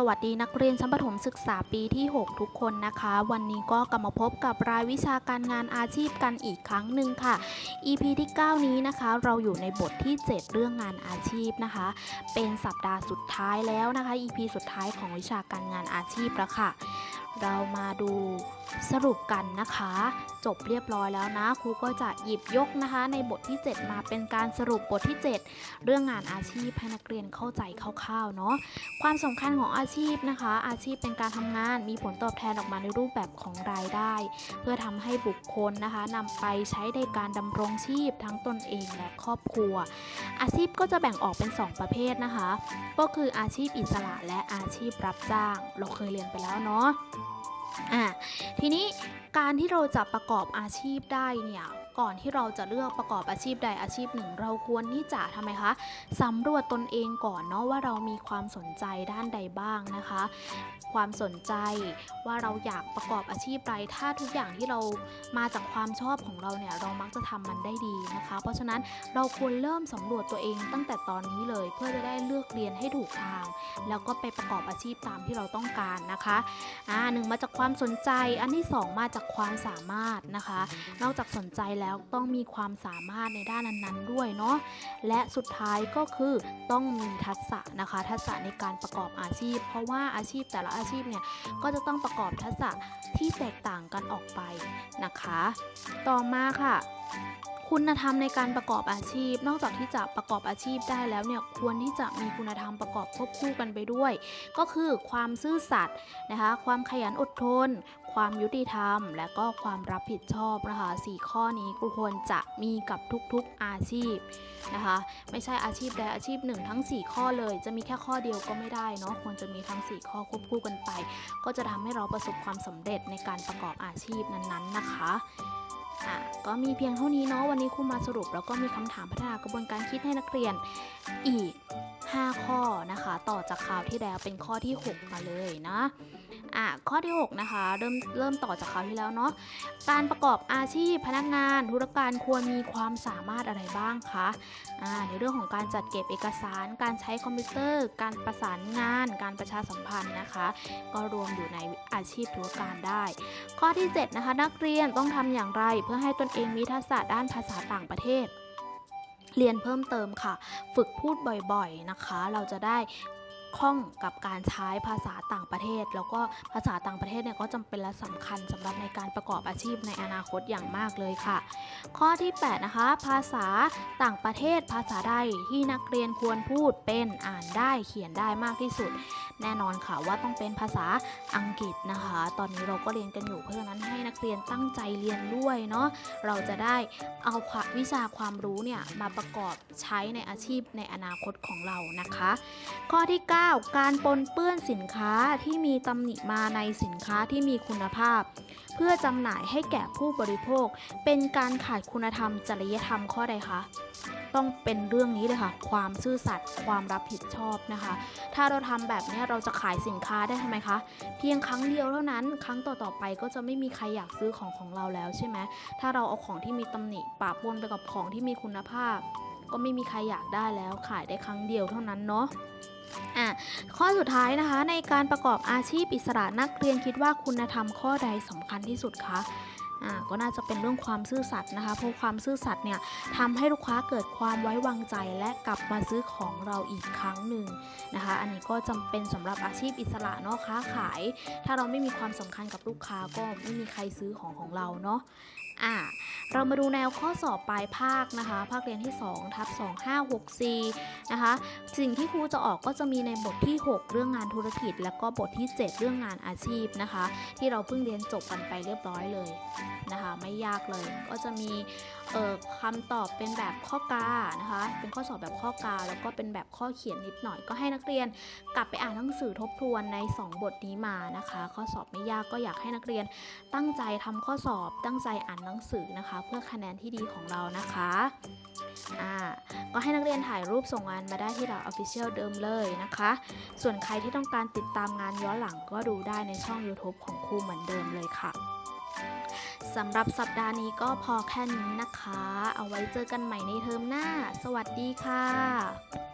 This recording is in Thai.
สวัสดีนักเรียนชั้นประถมศึกษาปีที่ 6 ทุกคนนะคะ วันนี้ก็กลับมาพบกับรายวิชาการงานอาชีพกันอีกครั้งหนึ่งค่ะ EP ที่ 9 นี้นะคะ เราอยู่ในบทที่ 7 เรื่องงานอาชีพนะคะ เป็นสัปดาห์สุดท้ายแล้วนะคะ EP สุดท้ายของวิชาการงานอาชีพแล้วค่ะ เรามาดูสรุปกันนะคะ จบเรียบร้อยแล้วนะ ครูก็จะหยิบยกนะคะ ในบทที่ 7 มาเป็นการสรุปบทที่ 7 เรื่องงานอาชีพให้นักเรียนเข้าใจคร่าวๆเนาะความสำคัญของอาชีพนะคะ อาชีพเป็นการทำงานมีผลตอบแทนออกมาในรูปแบบของรายได้ เพื่อทำให้บุคคลนะคะนำไปใช้ในการดำรงชีพทั้งตนเองและครอบครัว อาชีพก็จะแบ่งออกเป็น 2 ประเภทนะคะ ก็คืออาชีพอิสระและอาชีพรับจ้าง เราเคยเรียนไปแล้วเนาะ อะทีนี้การที่เราจะประกอบอาชีพได้เนี่ย ก่อนที่เราจะเลือกประกอบอาชีพใดอาชีพหนึ่ง เราควรที่จะทำไมคะสำรวจตนเองก่อนเนาะว่าเรามีความสนใจด้านใดบ้างนะคะ ความสนใจว่าเราอยากประกอบอาชีพใดถ้าทุกอย่างที่เรามาจากความชอบของเราเนี่ยเรามักจะทำมันได้ดีนะคะ เพราะฉะนั้นเราควรเริ่มสำรวจตัวเองตั้งแต่ตอนนี้เลย เพื่อจะได้เลือกเรียนให้ถูกทาง แล้วก็ไปประกอบอาชีพตามที่เราต้องการนะคะอ่าหนึ่งมาจากความสนใจอันที่สองมาจากความสามารถนะคะ นอกจากสนใจแล้วต้องมีความสามารถในด้านนั้นๆด้วยเนาะและสุดท้ายก็คือต้องมีทักษะนะคะ ทักษะในการประกอบอาชีพ เพราะว่าอาชีพแต่ละอาชีพเนี่ยก็จะต้องประกอบทักษะที่แตกต่างกันออกไปนะคะ ต่อมาค่ะคุณธรรมในการประกอบอาชีพ นอกจากที่จะประกอบอาชีพได้แล้วเนี่ยควรที่จะมีคุณธรรมประกอบควบคู่กันไปด้วย ก็คือความซื่อสัตย์นะคะ ความขยันอดทน ความยุติธรรม และก็ความรับผิดชอบนะคะสี่ข้อนี้ควรจะมีกับทุกๆอาชีพนะคะ ไม่ใช่อาชีพใดอาชีพหนึ่งทั้ง 4 ข้อเลย จะมีแค่ข้อเดียวก็ไม่ได้เนาะควรจะมีทั้ง 4 ข้อควบคู่กันไป ก็จะทำให้เราประสบความสำเร็จในการประกอบอาชีพนั้นๆนะคะ อะก็มีเพียงเท่านี้เนาะวันนี้ครูมาสรุป แล้วก็มีคำถามพัฒนากระบวนการคิดให้นักเรียนอีก 5 ข้อนะคะ ต่อจากคราวที่แล้วเป็นข้อที่ 6 มาเลยนะอะข้อที่ 6 นะคะ เริ่มเริ่มต่อจากคราวที่แล้วเนาะการประกอบอาชีพพนักงาน ธุรการควรมีความสามารถอะไรบ้างคะอ่าในเรื่องของการจัดเก็บเอกสาร การใช้คอมพิวเตอร์ การประสานงาน การประชาสัมพันธ์นะคะ ก็รวมอยู่ใน อาชีพธุรการได้ ข้อที่ 7 นะคะ นักเรียนต้องทำอย่างไร เพื่อให้ตนเองมีทักษะด้านภาษาต่างประเทศเรียนเพิ่มเติมค่ะ ฝึกพูดบ่อยๆนะคะ เราจะได้ คล่องกับการใช้ภาษาต่างประเทศ แล้วก็ภาษาต่างประเทศเนี่ยก็จำเป็นและสำคัญสำหรับในการประกอบอาชีพในอนาคตอย่างมากเลยค่ะ ข้อที่ 8 นะคะ ภาษาต่างประเทศ ภาษาใดที่นักเรียนควรพูดเป็นอ่านได้เขียนได้มากที่สุด แน่นอนค่ะว่าต้องเป็นภาษาอังกฤษนะคะ ตอนนี้เราก็เรียนกันอยู่เพราะฉะนั้นให้นักเรียนตั้งใจเรียนด้วยเนาะเราจะได้เอาควาวิชาความรู้เนี่ยมาประกอบใช้ในอาชีพในอนาคตของเรานะคะ ข้อที่ 9การปนเปื้อนสินค้าที่มีตำหนิมาในสินค้าที่มีคุณภาพ เพื่อจำหน่ายให้แก่ผู้บริโภค เป็นการขาดคุณธรรม จริยธรรมข้อใดคะต้องเป็นเรื่องนี้เลยค่ะ ความซื่อสัตย์ความรับผิดชอบนะคะ ถ้าเราทำแบบนี้เราจะขายสินค้าได้ทำไมคะ เพียงครั้งเดียวเท่านั้น ครั้งต่อๆไปก็จะไม่มีใครอยากซื้อของของเราแล้วใช่ไหมถ้าเราเอาของที่มีตำหนิปะปนไปกับของที่มีคุณภาพ ก็ไม่มีใครอยากได้แล้วขายได้ครั้งเดียวเท่านั้นเนาะ ข้อสุดท้ายนะคะ ในการประกอบอาชีพอิสระนักเรียนคิดว่าคุณธรรมข้อใดสำคัญที่สุดคะก็น่าจะเป็นเรื่องความซื่อสัตย์นะคะ เพราะความซื่อสัตย์เนี่ยทำให้ลูกค้าเกิดความไว้วางใจและกลับมาซื้อของเราอีกครั้งหนึ่งนะคะ อันนี้ก็จำเป็นสำหรับอาชีพอิสระเนาะค้าขาย ถ้าเราไม่มีความสำคัญกับลูกค้าก็ไม่มีใครซื้อของของเราเนาะ อ่าเรามาดูแนวข้อสอบปลายภาคนะคะ ภาคเรียนที่2ทับ2564นะคะ สิ่งที่ครูจะออกก็จะมีในบทที่ 6 เรื่องงานธุรกิจ แล้วก็บทที่ 7 เรื่องงานอาชีพนะคะ ที่เราเพิ่งเรียนจบกันไปเรียบร้อยเลยนะคะ ไม่ยากเลย ก็จะมีเอ่อคำตอบเป็นแบบข้อกานะคะ เป็นข้อสอบแบบข้อกา แล้วก็เป็นแบบข้อเขียนนิดหน่อย ก็ให้นักเรียนกลับไปอ่านหนังสือทบทวนใน 2 บทนี้มานะคะ ข้อสอบไม่ยากก็อยากให้นักเรียนตั้งใจทำข้อสอบ ตั้งใจอ่านหนังสือนะคะ เพื่อคะแนนที่ดีของเรานะคะอ่าก็ให้นักเรียนถ่ายรูปส่งงานมาได้ที่เรา Official เดิมเลยนะคะ ส่วนใครที่ต้องการติดตามงานย้อนหลังก็ดูได้ในช่อง YouTube ของครูเหมือนเดิมเลยค่ะสำหรับสัปดาห์นี้ก็พอแค่นี้นะคะ เอาไว้เจอกันใหม่ในเทอมหน้า สวัสดีค่ะ